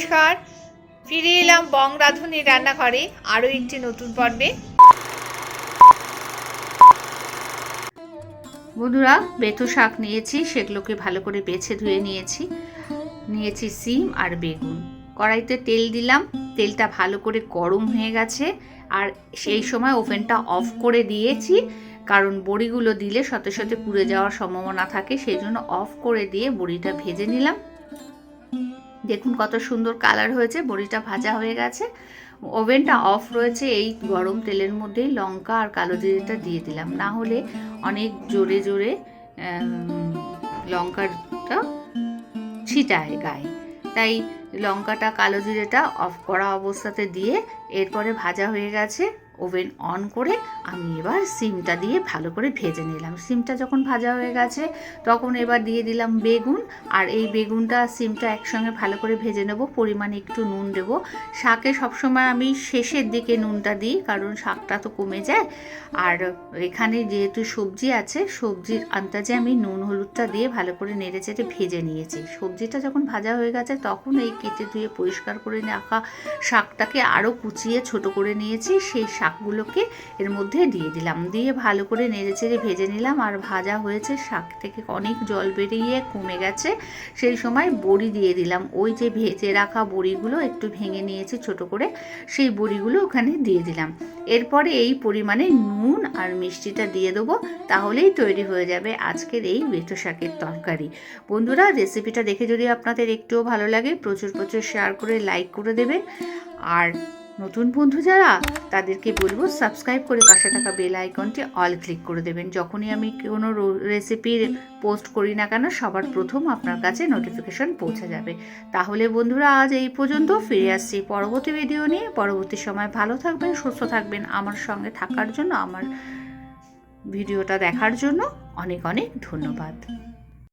নমস্কার। ফিরে এলাম বং রাঁধুনি রান্নাঘরে আরও একটি নতুন পর্বে। বন্ধুরা বেথু শাক নিয়েছি, সেগুলোকে ভালো করে বেছে ধুয়ে নিয়েছি। নিয়েছি সিম আর বেগুন। কড়াইতে তেল দিলাম, তেলটা ভালো করে গরম হয়ে গেছে। আর সেই সময় ওভেনটা অফ করে দিয়েছি, কারণ বড়িগুলো দিলে সাথে সাথে পুড়ে যাওয়ার সম্ভাবনা থাকে, সেই জন্য অফ করে দিয়ে বড়িটা ভেজে নিলাম। দেখুন কত সুন্দর কালার হয়েছে, বড়িটা ভাজা হয়ে গেছে। ওভেনটা অফ রয়েছে, এই গরম তেলের মধ্যেই লঙ্কা আর কালো জিরেটা দিয়ে দিলাম। না হলে অনেক জোরে জোরে লঙ্কাটা ছিটায় গায়ে। তাই লঙ্কাটা, কালো জিরেটা অফ করা অবস্থাতে দিয়ে এরপরে ভাজা হয়ে গেছে। ওভেন অন করে আমি এবার সিমটা দিয়ে ভালো করে ভেজে নিলাম। সিমটা যখন ভাজা হয়ে গেছে, তখন এবার দিয়ে দিলাম বেগুন। আর এই বেগুনটা, সিমটা একসঙ্গে ভালো করে ভেজে নেব, পরিমাণে একটু নুন দেবো। শাকে সবসময় আমি শেষের দিকে নুনটা দিই, কারণ শাকটা তো কমে যায়। আর এখানে যেহেতু সবজি আছে, সবজির আন্দাজে আমি নুন, হলুদটা দিয়ে ভালো করে নেড়ে চেড়ে ভেজে নিয়েছি। সবজিটা যখন ভাজা হয়ে গেছে, তখন এই কেটে ধুয়ে পরিষ্কার করে রাখা শাকটাকে আরও কুচিয়ে ছোট করে নিয়েছি। সেই শাকগুলোকে এর মধ্যে দিয়ে দিলাম। দিয়ে ভালো করে নেড়ে চেড়ে ভেজে নিলাম আর ভাজা হয়েছে শাক থেকে অনেক জল বেরিয়ে কমে গেছে। সেই সময় বড়ি দিয়ে দিলাম। ওই যে ভেজে রাখা বড়িগুলো একটু ভেঙে নিয়েছি ছোট করে, সেই বড়িগুলো ওখানে দিয়ে দিলাম। এরপরে এই পরিমাণে নুন আর মিষ্টিটা দিয়ে দেবো, তাহলেই তৈরি হয়ে যাবে আজকের এই বেটো শাকের তরকারি। বন্ধুরা রেসিপিটা দেখে যদি আপনাদের একটুও ভালো লাগে, প্রচুর প্রচুর শেয়ার করে লাইক করে দেবেন। আর নতুন বন্ধু যারা, তাদেরকে বলব সাবস্ক্রাইব করে পাশে থাকা বেল আইকনটি অল ক্লিক করে দেবেন। যখনই আমি কোনো রেসিপির পোস্ট করি না কেন, সবার প্রথম আপনার কাছে নোটিফিকেশন পৌঁছে যাবে। তাহলে বন্ধুরা, আজ এই পর্যন্ত ফিরে আসছি পরবর্তী ভিডিও নিয়ে। পরবর্তী সময় ভালো থাকবেন, সুস্থ থাকবেন। আমার সঙ্গে থাকার জন্য, আমার ভিডিওটা দেখার জন্য অনেক অনেক ধন্যবাদ।